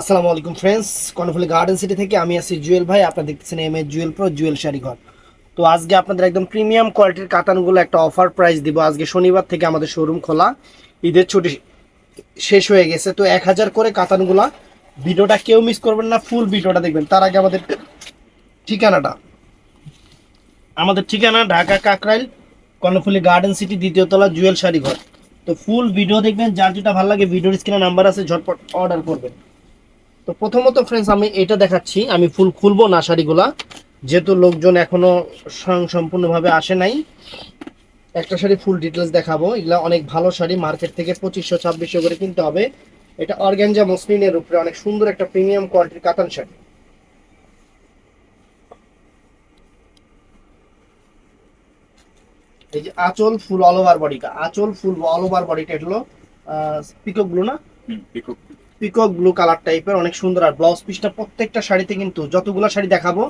আসসালামু আলাইকুম friends Karnaphuli garden city থেকে আমি আছি জুয়েল ভাই। আপনারা দেখতেছেন M A Jewel pro Jewel Sari Ghar. তো আজকে আপনাদের একদম প্রিমিয়াম কোয়ালিটির কাতানগুলো একটা অফার প্রাইস দিব। আজকে শনিবার থেকে আমাদের শোরুম খোলা। ঈদের ছুটি শেষ হয়ে গেছে। তো এক হাজার করে কাতানগুলা। ভিডিওটা কেউ মিস করবেন না ফুল ভিডিওটা দেখবেন। তার আগে আমাদের ঠিকানাটা। আমাদের ঠিকানা ঢাকা কাকরাইল, কর্ণফুলি গার্ডেন সিটি দ্বিতীয় তলা জুয়েল শাড়ি ঘর। তো ফুল ভিডিও দেখবেন। যার যেটা ভালো লাগে ভিডিওর স্ক্রিনে নাম্বার আছে, ঝটপট অর্ডার করবেন। তো প্রথমত ফ্রেন্ডস আমি এটা দেখাচ্ছি। আমি ফুল খুলবো না শাড়িগুলা। যেহেতু লোকজন এখনও সম্পূর্ণভাবে আসে নাই। একটা শাড়ি ফুল ডিটেলস দেখাবো। এগুলা অনেক ভালো শাড়ি। মার্কেট থেকে পঁচিশশো, ছাব্বিশশো করে কিনতে হবে। এটা অর্গ্যানজা মসলিনের উপরে অনেক সুন্দর একটা প্রিমিয়াম কোয়ালিটির কাতান শাড়ি। এই যে আঁচল ফুল অল ওভার বডিটা আঁচল ফুল অল ওভার বডিটা হলো পিকক ব্লু না? পিকক ব্লু কালার টাইপের অনেক সুন্দর। আর ব্লাউজ পিসটা প্রত্যেকটা শাড়িতে কিন্তু যতগুলো শাড়ি দেখাবো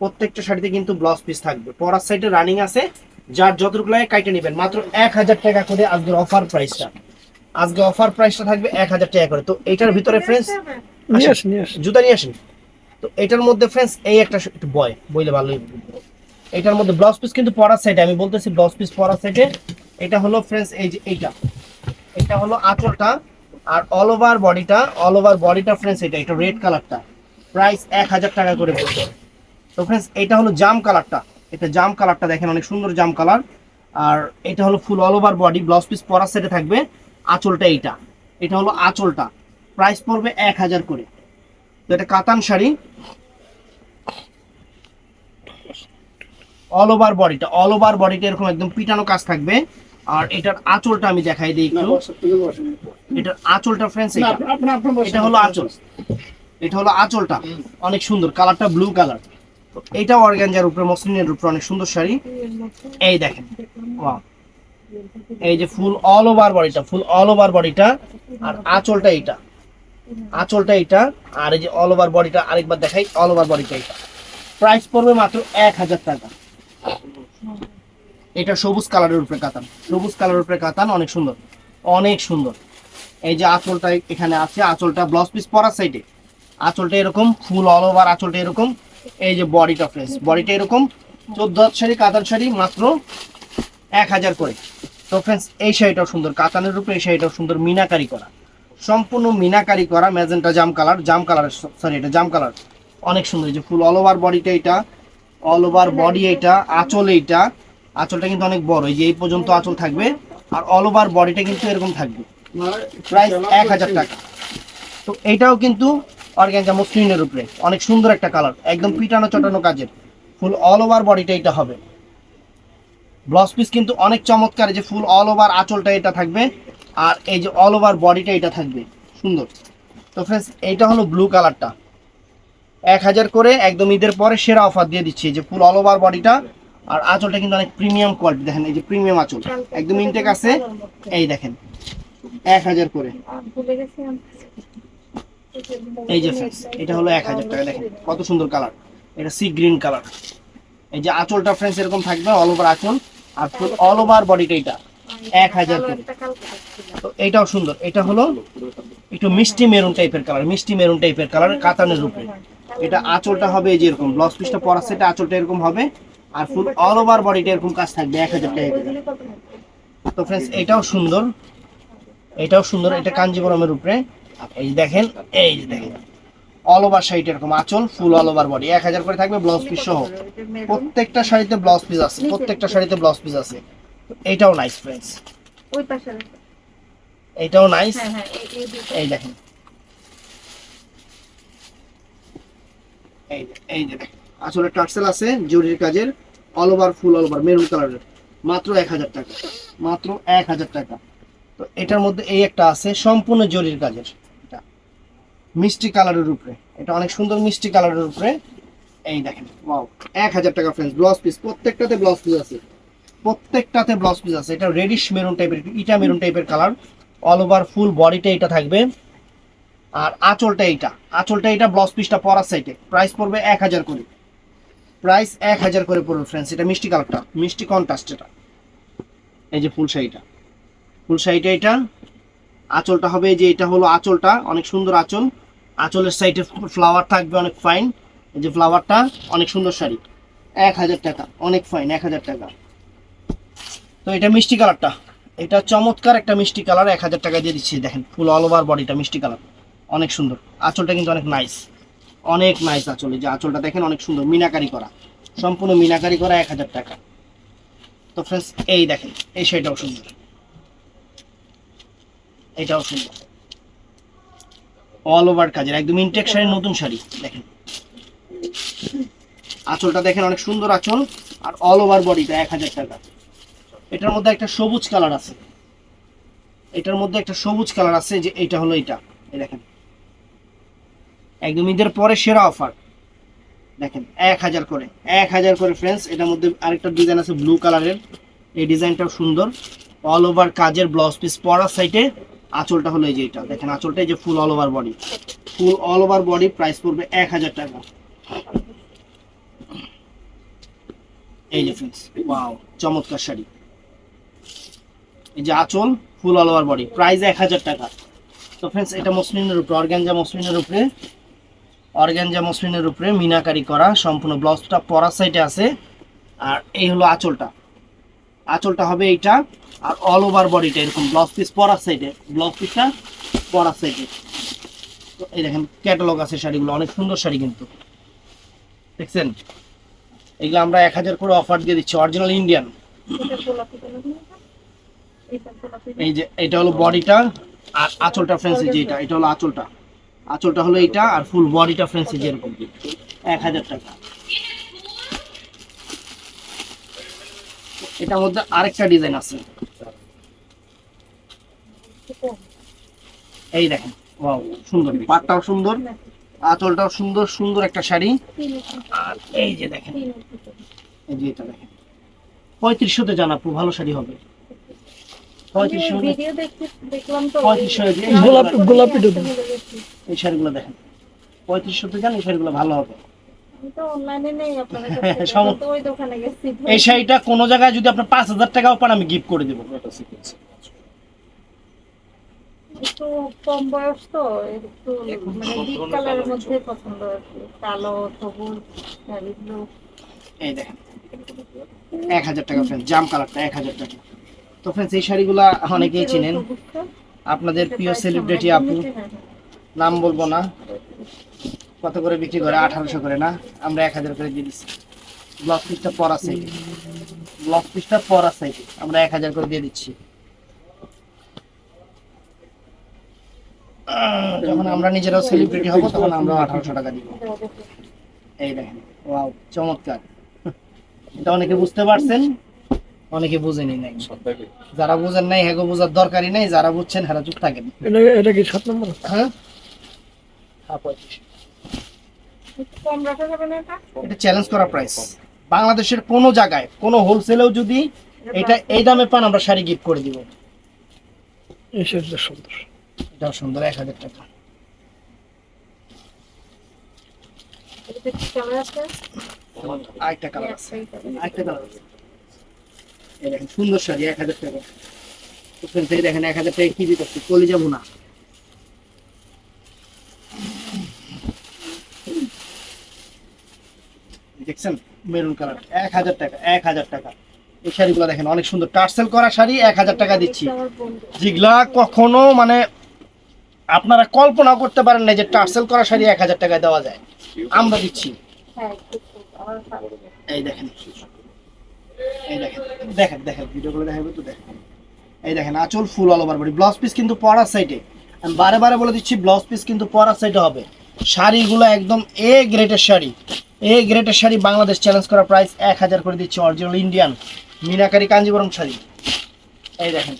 প্রত্যেকটা শাড়িতে কিন্তু ব্লাউজ পিস থাকবে। পরার সাইডে রানিং আছে। যার যতটুকু লাগে কাইটে নেবেন। মাত্র এক হাজার টাকা করে আজকের অফার প্রাইসটা আজকে অফার প্রাইসটা থাকবে এক হাজার টাকা করে। তো এটার ভিতরে ফ্রেন্ডস জুতা নিয়ে আসেন। তো এটার মধ্যে ফ্রেন্ডস এই একটা বয় বইলে ভালোই এটার মধ্যে ব্লাউজ পিস কিন্তু পরার সাইডে আমি বলতেছি ব্লাউজ পিস পরার সাইডে এটা হলো ফ্রেন্ডস এই যে এইটা। এটা হলো আঁচলটা। আর অল ওভার বডিটা অল ওভার বডিটা ফ্রেন্ডস এটা এটা রেড কালারটা প্রাইস এক হাজার টাকা করে পড়বে তো ফ্রেন্ডস এটা হলো জাম কালারটা এটা জাম কালারটা দেখেন, অনেক সুন্দর জাম কালার আর এটা হলো full all over body blouse piece পরার সাইডে থাকবে। আঁচলটা এইটা। এটা হলো আঁচলটা। প্রাইস পড়বে এক হাজার করে। তো এটা কাতান শাড়ি। অল ওভার বডিটা অল ওভার বডিটা এরকম একদম পিটানো কাজ থাকবে। আর এটার আঁচলটা আমি দেখাই দিই একটু। এটার আঁচলটা ফ্রেন্ডস এটা। এটা হলো আঁচল। এটা হলো আঁচলটা। অনেক সুন্দর। কালারটা ব্লু কালার এটা অর্গানজার উপরে মসলিনের উপরে অনেক সুন্দর শাড়ি। এই দেখেন। ওয়াও এই যে ফুল অল ওভার বডিটা ফুল অল ওভার বডিটা আর আঁচলটা এইটা। আঁচলটা এটা আর এই যে অল ওভার বডিটা আরেকবার দেখাই। অল ওভার বডিটা এটা প্রাইস পড়বে মাত্র এক হাজার টাকা। এটা সবুজ কালারের উপরে কাতান। সবুজ কালারের উপরে কাতান, অনেক সুন্দর। অনেক সুন্দর। এই যে আঁচলটা এখানে আছে, আঁচলটা ব্লাউজ পিস পরার সাইডে আঁচলটা এরকম ফুল অল ওভার আঁচলটা এরকম। এই যে বডিটা ফ্রেশ বডিটা এরকম। চোদ্দ শাড়ি, কাতান শাড়ি, মাত্র এক হাজার করে। তো ফ্রেন্ডস এই শাড়িটাও সুন্দর। কাতানের উপরে এই শাড়িটাও সুন্দর, মিনাকারি করা। সম্পূর্ণ মিনাকারি করা ম্যাজেন্টা জাম কালার জাম কালার সরি এটা জাম কালার। অনেক সুন্দর, এই যে ফুল অল ওভার বডিটা এটা অল ওভার বডি এটা আঁচল এইটা। আঁচলটা কিন্তু অনেক বড় এই যে এই পর্যন্ত আঁচল থাকবে আর অল ওভার বডিটা কিন্তু এরকম থাকবে। প্রাইস এক হাজার টাকা। তো এইটাও কিন্তু অর্গ্যানজা মসলিনের উপরে অনেক সুন্দর একটা কালার একদম পিটানো চটানো কাজের। ফুল অল ওভার বডিটা এটা হবে। ব্লাউজ পিস কিন্তু অনেক চমৎকার এই যে ফুল অল ওভার আঁচলটা এটা থাকবে আর এই যে অল ওভার বডিটা এটা থাকবে। সুন্দর। তো ফ্রেন্ডস এইটা হলো ব্লু কালারটা এক হাজার করে একদম ঈদের পরে সেরা অফার দিয়ে দিচ্ছি এই যে ফুল অল ওভার বডিটা আর আঁচলটা কিন্তু অনেক প্রিমিয়াম কোয়ালিটি দেখেন এই যে প্রিমিয়াম আঁচল। একদম ইনটেক আছে এই দেখেন এক হাজার করে। এই যে ফ্রেন্ডস এটা হলো এক হাজার টাকা দেখেন কত সুন্দর কালার এটা সি গ্রিন কালার এই যে আঁচলটা ফ্রেন্ডস এরকম থাকবে অল ওভার আঁচল আর ফুল অল ওভার বডিটা এটা এক হাজার করে। তো এটাও সুন্দর এটা হলো একটু মিষ্টি মেরুন টাইপের কালার মিষ্টি মেরুন টাইপের কালার কাতানের উপরে। এটা আঁচলটা হবে এই যে এরকম ব্লাউজ পিসটা পরা সেটা আঁচলটা এরকম হবে। আর ফুল অল ওভার বডিটা এরকম কাজ থাকবে এক হাজার টাকা। তো ফ্রেন্ডস এটাও সুন্দর। এটাও সুন্দর এটা কাঞ্জিবরমের উপরে। এই যে দেখেন এই যে দেখেন। অল ওভার শাড়িটা এরকম আঁচল ফুল অল ওভার বডি এক হাজার করে থাকবে ব্লাউজ পিস সহ। প্রত্যেকটা শাড়িতে ব্লাউজ পিস আছে প্রত্যেকটা শাড়িতে ব্লাউজ পিস আছে। এটাও নাইস ফ্রেন্ডস ওই পাশে এটাও নাইস হ্যাঁ হ্যাঁ। এই দেখেন। এই এই যে দেখেন। আসলে টার্সেল আছে জরির কাজের। All over full all over maroon কালারের মাত্র এক হাজার টাকা। মাত্র এক হাজার টাকা। তো এটার মধ্যে এই একটা আছে, সম্পূর্ণ জরির কাজের। এটা মিষ্টি কালারের উপরে। এটা অনেক সুন্দর মিষ্টি কালারের উপরে। এই দেখেন ওয়াও এক হাজার টাকা ফ্রেন্ডস ব্লাউজ পিস প্রত্যেকটাতে ব্লাউজ পিস আছে। প্রত্যেকটাতে ব্লাউজ পিস আছে। এটা রেডিশ মেরুন টাইপের ইটা মেরুন টাইপের কালার অল ওভার ফুল বডিটা এটা থাকবে। আর আঁচলটা এইটা। আঁচলটা এটা ব্লাউজ পিসটা পরার সাইডে প্রাইস পড়বে এক হাজার করে। প্রাইস এক হাজার করে পড়বে ফ্রেন্ডস এটা মিষ্টি কালারটা, মিষ্টি কন্ট্রাস্ট এটা। এই যে ফুল শাড়িটা। ফুল শাড়িটা এটা, আঁচলটা হবে যে এটা হলো আঁচলটা, অনেক সুন্দর আঁচল। আঁচলের সাইডে ফ্লাওয়ার থাকবে অনেক ফাইন এই যে ফ্লাওয়ারটা অনেক সুন্দর শাড়ি। এক হাজার টাকা, অনেক ফাইন এক হাজার টাকা। তো এটা মিষ্টি কালারটা। এটা চমৎকার একটা মিষ্টি কালার, এক হাজার টাকা দিয়ে দিচ্ছি, দেখেন, ফুল অল ওভার বডিটা মিষ্টি কালার। অনেক সুন্দর। আঁচলটা কিন্তু অনেক নাইস অনেক নাইস আঁচল, এই যে আঁচলটা দেখেন অনেক সুন্দর, মিনাকারি করা। সম্পূর্ণ মিনাকারি করা এক হাজার টাকা। তো ফ্রেন্ডস এই দেখেন, এই শাড়িটাও সুন্দর। এটাও সুন্দর। অল ওভার কাজের, একদম ইনটেক শাড়ি নতুন শাড়ি, দেখেন। আঁচলটা দেখেন অনেক সুন্দর আঁচল, আর অল ওভার বডিটা এক হাজার টাকা। এটার মধ্যে একটা সবুজ কালার আছে। এটার মধ্যে একটা সবুজ কালার আছে, যে এটা হলো এটা, এই দেখেন। একদম ঈদের পরে সেরা অফার। দেখেন, এক হাজার করে, এক হাজার করে ফ্রেন্ডস এটার মধ্যে আরেকটা ডিজাইন আছে ব্লু কালারের এই ডিজাইনটাও সুন্দর। অল ওভার কাজের ব্লাউজ পিস পরার সাইডে আঁচলটা হলো এই যে এটা। দেখেন, আঁচলটা এই যে full all over body full all over body price পড়বে এক হাজার টাকা। এই যে ফ্রেন্ডস ওয়াও চমৎকার শাড়ি। এই যে আঁচল full all over body price এক হাজার টাকা। তো ফ্রেন্ডস এটা মসলিনের উপরে অর্গ্যানজা মসলিনের উপরে অর্গ্যানজা মসলিনের উপরে মিনাকারি করা সম্পূর্ণ ব্লাউজটা পরার সাইডে আছে। আর এই হলো আঁচলটা। আঁচলটা হবে এইটা আর অল ওভার বডিটা এরকম ব্লাউজ পিস পরার সাইডে ব্লাউজ পিসটা পরার সাইডে। তো এই দেখেন ক্যাটালগ আছে শাড়িগুলো অনেক সুন্দর শাড়ি কিন্তু। দেখছেন? এগুলো আমরা এক হাজার করে অফার দিয়ে দিচ্ছি অরিজিনাল ইন্ডিয়ান এই যে এটা হলো বডিটা আর আঁচলটা ফ্রেন্সি যে এটা এটা হলো আঁচলটা। আঁচলটা হলো এটা আর ফুল বডিটা ফ্রেন্সি যেরকম এক হাজার টাকা। এটার মধ্যে আরেকটা ডিজাইন আছে। এই দেখেন ওয়াও সুন্দর পাটটাও সুন্দর, আঁচলটাও সুন্দর সুন্দর একটা শাড়ি। আর এই যে দেখেন, এই যে এটা দেখেন। পঁয়ত্রিশশোতে জানাপু ভালো শাড়ি হবে। পঁয়ত্রিশশো ভিডিও দেখতে দেখলাম তো পঁয়ত্রিশশো গোলাপি এই শাড়িগুলো দেখেন। পঁয়ত্রিশশোতে যান এই শাড়িগুলো ভালো হবে। আমি তো অনলাইনে নেই আপনাদের হ্যাঁ, কাছে সম- তো ওই দোকানে গেছি। এই শাড়িটা কোনো জায়গায় যদি আপনার পাঁচ হাজার টাকাও পান আমি গিফট করে দেবো। একটু কম বয়স তো একটু মানে ডিপ কালারের মধ্যে পছন্দ কালো সবুজ এই দেখেন। এক হাজার টাকা ফ্রেন্ড জাম কালারটা এক হাজার টাকা। তো ফ্রেন্ডস এই শাড়িগুলা অনেকেই চিনেন। আপনাদের প্রিয় সেলিব্রিটি আপু হ্যাঁ, নাম বলব না। কত করে বিক্রি করে? আঠারোশো করে না? আমরা এক হাজার করে দিয়ে দিচ্ছি। ব্লক পিসটা পরা সাইডে ব্লক পিসটা পরা সাইডে আমরা এক হাজার করে দিয়ে দিচ্ছি। যখন আমরা নিজেরাও সেলিব্রিটি হব তখন আমরা আঠারোশো টাকা দিব। এই দেখেন ওয়াও চমৎকার। এটা অনেকে বুঝতে পারছেন? অনেকে বুঝেনি নাই। যারা বুঝেন নাই হ্যাঁ বোঝার দরকারই নেই যারা বুঝছেন হ্যাঁ চুপ থাকেন। এটা কি সাত নম্বর? হ্যাঁ? হ্যাঁ পঁয়ত্রিশ। একটু কম রাখা যাবে না এটা? এটা চ্যালেঞ্জ করা প্রাইস বাংলাদেশের কোনো জায়গায় কোনো হোলসেলেও যদি এটা এই দামে পান আমরা শাড়ি গিফট করে দিব। সুন্দর। এটাও সুন্দর এক হাজার টাকা। আরেকটা কালার আছে। আরেকটা কালার আছে। এই দেখেন সুন্দর শাড়ি এক হাজার টাকা। ওখান থেকে দেখেন এক হাজার টাকা কি কলি যাব না। দেখছেন? Maroon colour. এক হাজার টাকা এক হাজার টাকা। এই শাড়িগুলো দেখেন অনেক সুন্দর। টার্সেল করা শাড়ি এক হাজার টাকা দিচ্ছি। যেগুলা কখনো মানে আপনারা কল্পনা করতে পারেন না যে টার্সেল করা শাড়ি এক হাজার টাকায় দেওয়া যায়। আমরা দিচ্ছি। হ্যাঁ। এই দেখেন। এই দেখেন দেখেন দেখেন ভিডিওগুলো দেখাবো তো দেখেন এই দেখেন আঁচল full all over body blouse piece কিন্তু পরার সাইডে আমি বারে বারে বলে দিচ্ছি ব্লাউজ পিস কিন্তু পরার সাইডে হবে শাড়িগুলো একদম এ গ্রেটের শাড়ি এ গ্রেটের শাড়ি বাংলাদেশ চ্যালেঞ্জ করা প্রাইস এক হাজার করে দিচ্ছি অরিজিনাল ইন্ডিয়ান মিনাকারি কাঞ্জিবরম শাড়ি এই দেখেন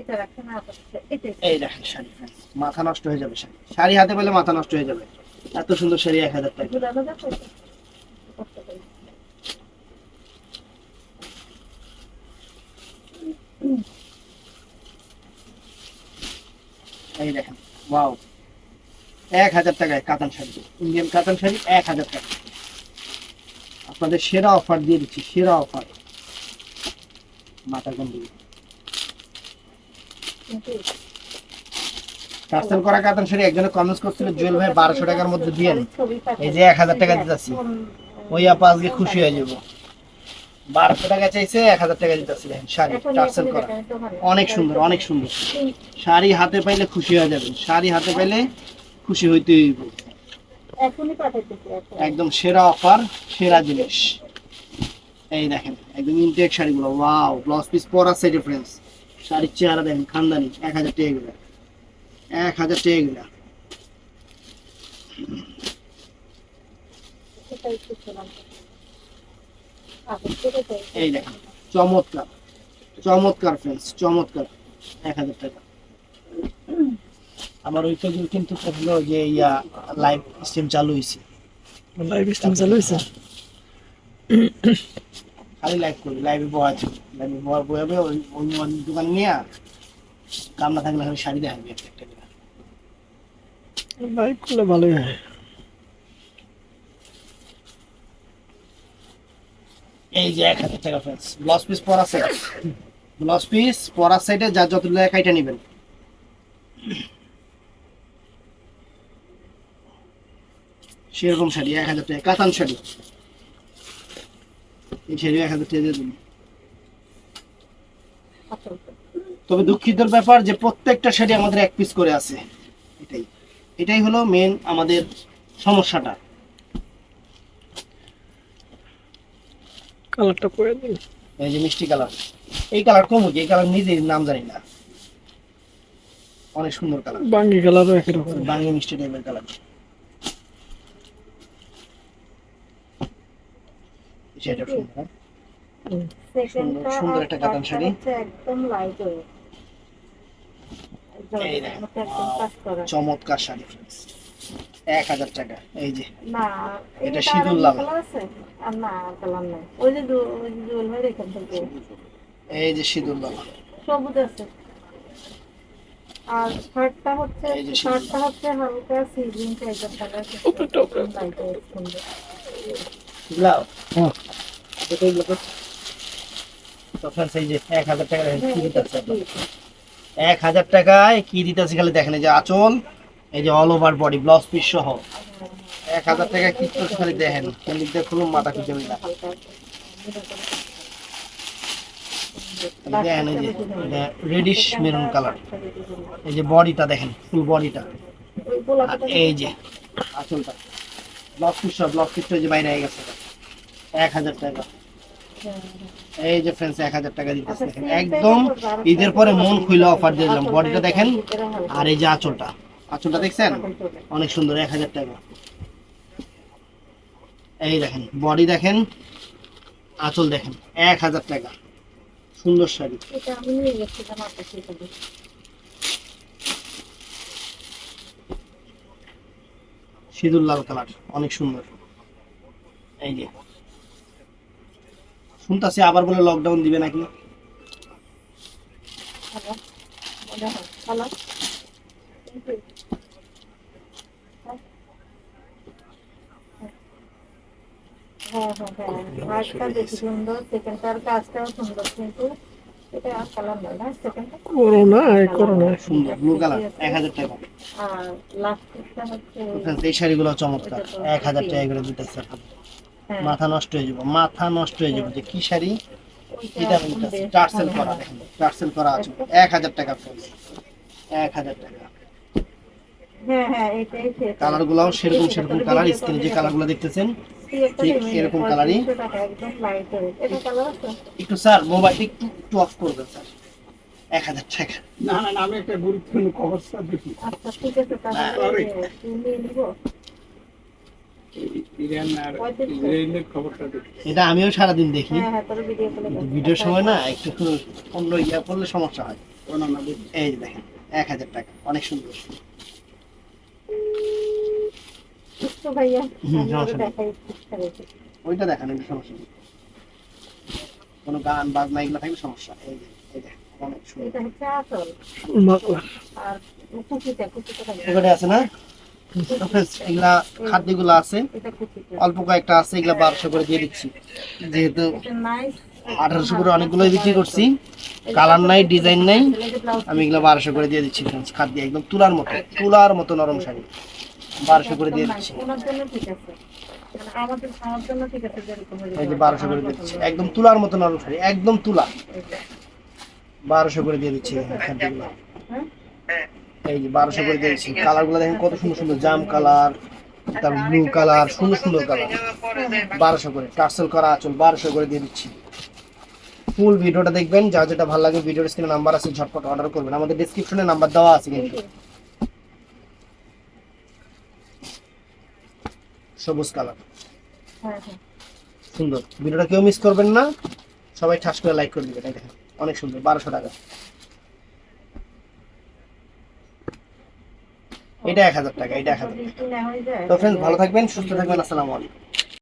এটা রাখেন। এই শাড়ি মাথা নষ্ট হয়ে যাবে শাড়ি। শাড়ি হাতে পেলে মাথা নষ্ট হয়ে যাবে। এত সুন্দর শাড়ি এক হাজার টাকা। এই দেখেন ওয়াও এক হাজার টাকায় কাতান শাড়ি। ইন্ডিয়ান কাতান শাড়ি এক হাজার টাকা। আপনাদের সেরা অফার দিয়ে দিচ্ছি সেরা অফার মাথা গন্ডি কিন্তু টার্সেল করা কাতান একজনে কমেন্টস করছিল জুয়েল ভাই বারোশো টাকার মধ্যে এই যে এক হাজার টাকা দিতেছি ওই আপা আজকে খুশি হয়ে যাব। বারোশো টাকা চাইছে এক হাজার টাকা দিতেছি শাড়ি টার্সেল করা। অনেক সুন্দর অনেক সুন্দর। শাড়ি হাতে পাইলে খুশি হয়ে যাবেন। শাড়ি হাতে পাইলে খুশি হইতে হইব। একদম সেরা অফার সেরা জিনিস। এই দেখেন একদম ইনটেক শাড়িগুলো। ওয়াও ব্লাউজ পিস পরা সাইডে ফ্রেন্ডস শাড়ির চেহারা দেখেন খানদানি এক হাজার টাকা এগুলো এক হাজার টাকা এগুলো এই- দেখেন চমৎকার চমৎকার ফ্রেন্ডস চমৎকার এক হাজার টাকা। আমার ওই তো কিন্তু থাকল যে ইয়া লাইভ স্ট্রিম চালু হয়েছে লাইভ স্ট্রিম চালু হয়েছে খালি লাইভ করি লাইভে বয়া ছিল লাইভে বয়া বয়াবে ওই ওই দোকান নিয়ে কাম না থাকলে খালি শাড়ি দেখাবি একটা একটা লাইভ করলে ভালোই হয়। এই যে এক হাজার টাকা ফ্রেন্ডস ব্লাউজ পিস পরা সাইড ব্লাউজ পিস পরা সাইডে যা যত লাগে কাইটা নেবেন। সেরকম শাড়ি এক হাজার টাকা কাতান শাড়ি। এই শাড়ি এক হাজার টাকা আসল তো। তবে দুঃখিতর ব্যাপার যে প্রত্যেকটা শাড়ি আমাদের এক পিস করে আছে। এটাই। এটাই হলো মেন আমাদের সমস্যাটা। কালারটা করে দিন। এই যে মিষ্টি কালার। এই কালার কম এই কালার নিজের নাম জানি না। অনেক সুন্দর কালার। বাঙ্গি কালারও একই রকম। বাংলা মিষ্টি টাইপের কালার। সেটা সুন্দর। হ্যাঁ? সেকেন্ডটা সুন্দর একটা কাতান শাড়ি। একদম লাইট ওয়েট চমৎকার শাড়ি ফ্রেন্ডস এক হাজার টাকা এই যে। না এটা এটা সিঁদুর আর লাল। আছে? না কালার ওই যে জুয়েল ভাই এই যে সিঁদুর লাল সবুজ আছে। আর শার্টটা হচ্ছে এই যে শার্টটা হচ্ছে হালকা সিজিং টাইপের উপরে। লাইট সুন্দর। লাও হ্যাঁ। যে এক হাজার টাকা কি দিতেছে এক হাজার টাকায় কি দিতেছে খালি দেখেন এই যে আঁচল এই যে all over body blouse piece সহ। এক হাজার টাকা কি করছে খালি দেখেন কোন দিক দিয়ে খুলুন মাথা খুঁজে না দেখেন এই যে রেডিশ মেরুন কালার এই যে বডিটা দেখেন ফুল বডিটা এই যে আঁচলটা। ব্লাউজ পিস সহ ব্লাউজ পিসটা যে বাইরে হয়ে গেছে। এক হাজার টাকা। এই যে ফ্রেন্ডস এক হাজার টাকা দিতেছে দেখেন। একদম ঈদের পরে মন খুলে অফার দিয়ে দিলাম। বডিটা দেখেন আর এই যে আঁচলটা। আঁচলটা দেখছেন? অনেক সুন্দর এক হাজার টাকা। এই দেখেন বডি দেখেন আঁচল দেখেন এক হাজার টাকা। সুন্দর শাড়ি। সিঁদুর লাল কালার অনেক সুন্দর। এই যে শুনতাছি আবার বলে লকডাউন দিবে নাকি? মনে হয় হ্যাঁ বেশি সুন্দর সেকেন্ডটার কাজটাও সুন্দর কিন্তু এটা কালার না সেকেন্ডটা করোনা এই করোনা। সুন্দর ব্লু কালার টাকা। আর লাস্টটা হচ্ছে এই শাড়িগুলো চমৎকার এক হাজার টাকা করে দিতেছে। মাথা নষ্ট হয়ে যাব মাথা নষ্ট হয়ে যাব। যে কি শাড়ি? এটা টার্সেল করা। হয়। টার্সেল করা আছে। এক হাজার টাকা। এক হাজার টাকা। হ্যাঁ হ্যাঁ। কালার গুলাও সেরকম সেরকম কালার স্ক্রিনে যে কালারগুলো দেখতেছেন ঠিক এরকম কালারই। 300 টাকা, একদম লাইট এটা কালার আছে? একটু স্যার মোবাইলটা একটু একটু অফ করবেন স্যার। এক হাজার টাকা। না না আমি একটা গুরুত্বপূর্ণ খবরটা দেখি। আচ্ছা ঠিক আছে এটা আমিও সারাদিন দেখি। হ্যাঁ হ্যাঁ ভিডিওর সময় না একটু অন্য ইয়া করলে সমস্যা হয়। এই দেখেন এক হাজার টাকা অনেক সুন্দর। ওইটা দেখান একটু সমস্যা নেই। কোনো গান বাজনা এগুলো থাকলে সমস্যা এই এই যে অনেক সুন্দর। এটা হচ্ছে আসল আর কুচিটা কুচিটা আছে না? এগুলা খাদ্যগুলো আছে। অল্প কয়েকটা আছে, এগুলা বারোশো করে দিয়ে দিচ্ছি। যেহেতু আঠারোশো করে অনেকগুলোই বিক্রি করছি। কালার নাই, ডিজাইন নাই। আমি এগুলো বারোশো করে দিয়ে দিচ্ছি ফ্রেন্ডস খাদ দিয়ে একদম তুলার মতো তুলার মতো নরম শাড়ি। বারোশো করে দিয়ে দিচ্ছি। বারোশো করে দিয়ে দিচ্ছি। একদম তুলার মতো নরম শাড়ি, একদম তুলা। বারোশো করে দিয়ে দিচ্ছি খাদ্যগুলো। এই যে বারোশো করে দিয়ে দিচ্ছি কালারগুলো দেখেন কত সুন্দর সুন্দর জাম কালার তারপর ব্লু কালার সুন্দর সুন্দর কালার বারোশো করে টার্সেল করা আচল বারোশো করে দিয়ে দিচ্ছি। ফুল ভিডিওটা দেখবেন যা যেটা ভালো লাগে ভিডিওর স্ক্রিনে নাম্বার আছে ঝটপট অর্ডার করবেন। আমাদের ডিসক্রিপশনে নাম্বার দেওয়া আছে কিন্তু। সবুজ কালার হ্যাঁ হ্যাঁ। সুন্দর। ভিডিওটা কেউ মিস করবেন না। সবাই ঠাস করে লাইক করে দিবেন দেখেন। অনেক সুন্দর বারোশো টাকা। এটা এক হাজার টাকা, এটা এক হাজার টাকা। তো ফ্রেন্ডস ভালো থাকবেন, সুস্থ থাকবেন, আসসালামু আলাইকুম।